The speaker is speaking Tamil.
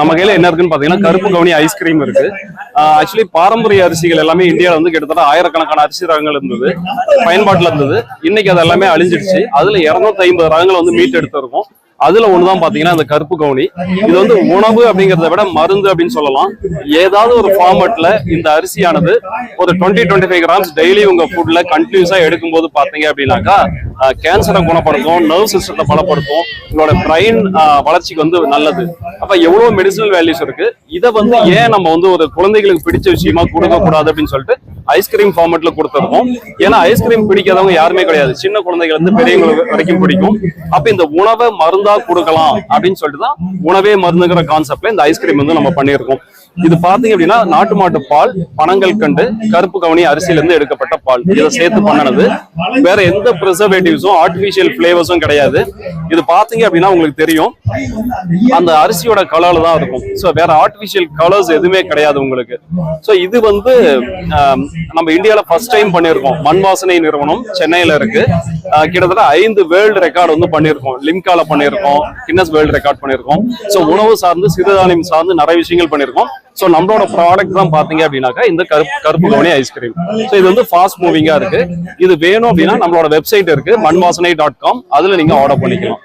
நம்ம கையில என்ன இருக்குன்னு பாத்தீங்கன்னா கருப்பு கவுனி ஐஸ்கிரீம் இருக்கு. ஆக்சுவலி பாரம்பரிய அரிசிகள் எல்லாமே இந்தியாவில் வந்து கிட்டத்தட்ட ஆயிரக்கணக்கான அரிசி ரகங்கள் இருந்தது. பயன்பாட்டுல இருந்தது. இன்னைக்கு அது எல்லாமே அழிஞ்சிடுச்சு. அதுல இருநூத்தி ஐம்பது ரகங்கள் வந்து மீட் எடுத்திருக்கோம் அதுல ஒண்ணுதான் பாத்தீங்கன்னா இந்த கருப்பு கவுனி. இது வந்து உணவு அப்படிங்கறத விட மருந்து அப்படின்னு சொல்லலாம். ஏதாவது ஒரு ஃபார்மட்ல இந்த அரிசியானது ஒரு twenty twenty five grams daily உங்க ஃபுட்ல கண்டினியூஸா எடுக்கும்போது பாத்தீங்க அப்படின்னாக்கா கேன்சரை குணப்படுத்தும் நர்வ் சிஸ்டத்தை பலப்படுத்தும். உங்களோட பிரெயின் வளர்ச்சிக்கு வந்து நல்லது. அப்ப எவ்வளவு மெடிசினல் வேல்யூஸ் இருக்கு? இதை வந்து ஏன் நம்ம வந்து ஒரு குழந்தைகளுக்கு பிடிச்ச விஷயமா கொடுக்க கூடாது அப்படின்னு சொல்லிட்டு ஐஸ்கிரீம் ஃபார்மெட்ல கொடுத்துருக்கோம். ஏன்னா ஐஸ்கிரீம் பிடிக்காதவங்க யாருமே கிடையாது. சின்ன குழந்தைகள் இருந்து பெரியவங்களுக்கு வரைக்கும் பிடிக்கும். அப்ப இந்த உணவை மருந்தா கொடுக்கலாம் அப்படின்னு சொல்லிட்டு தான் உணவே மருந்துங்கிற கான்செப்ட்ல இந்த ஐஸ்கிரீம் வந்து நம்ம பண்ணியிருக்கோம். இது பாத்தீங்க அப்படின்னா நாட்டு மாட்டு பால் பனங்கள் கண்டு கருப்பு கவனி அரிசியில இருந்து எடுக்கப்பட்ட பால். இதை சேர்த்து பண்ணனது. வேற எந்த ப்ரிசர்வேட்டிவ்ஸும் ஆர்டிபிஷியல் பிளேவர்ஸும் கிடையாது. இது பாத்தீங்க அப்படின்னா உங்களுக்கு தெரியும். அந்த அரிசியோட கலர்ல தான் இருக்கும். ஸோ வேற ஆர்டிபிஷியல் கலர்ஸ் எதுவுமே கிடையாது உங்களுக்கு. ஸோ இது வந்து நம்ம இந்தியால ஃபர்ஸ்ட் டைம் பண்ணியிருக்கோம். மண் வாசனை நிறுவனம் சென்னையில இருக்கு. கிட்டத்தட்ட ஐந்து வேர்ல்டு ரெக்கார்டு வந்து பண்ணியிருக்கோம். லிம்கால பண்ணியிருக்கோம். கின்னஸ் வேர்ல்டு ரெக்கார்ட் பண்ணியிருக்கோம். ஸோ உணவு சார்ந்து சிறுதானியம் சார்ந்து நிறைய விஷயங்கள் பண்ணியிருக்கோம். ஸோ நம்மளோட ப்ராடக்ட் தான் பாத்தீங்க அப்படின்னாக்கா இந்த கருப்பு கருப்பு கவுனி ஐஸ்கிரீம் ஸோ இது வந்து ஃபாஸ்ட் மூவிங்கா இருக்கு. இது வேணும் அப்படின்னா நம்மளோட வெப்சைட் இருக்கு மண்வாசனை டாட் காம் அதுல நீங்க ஆர்டர் பண்ணிக்கலாம்.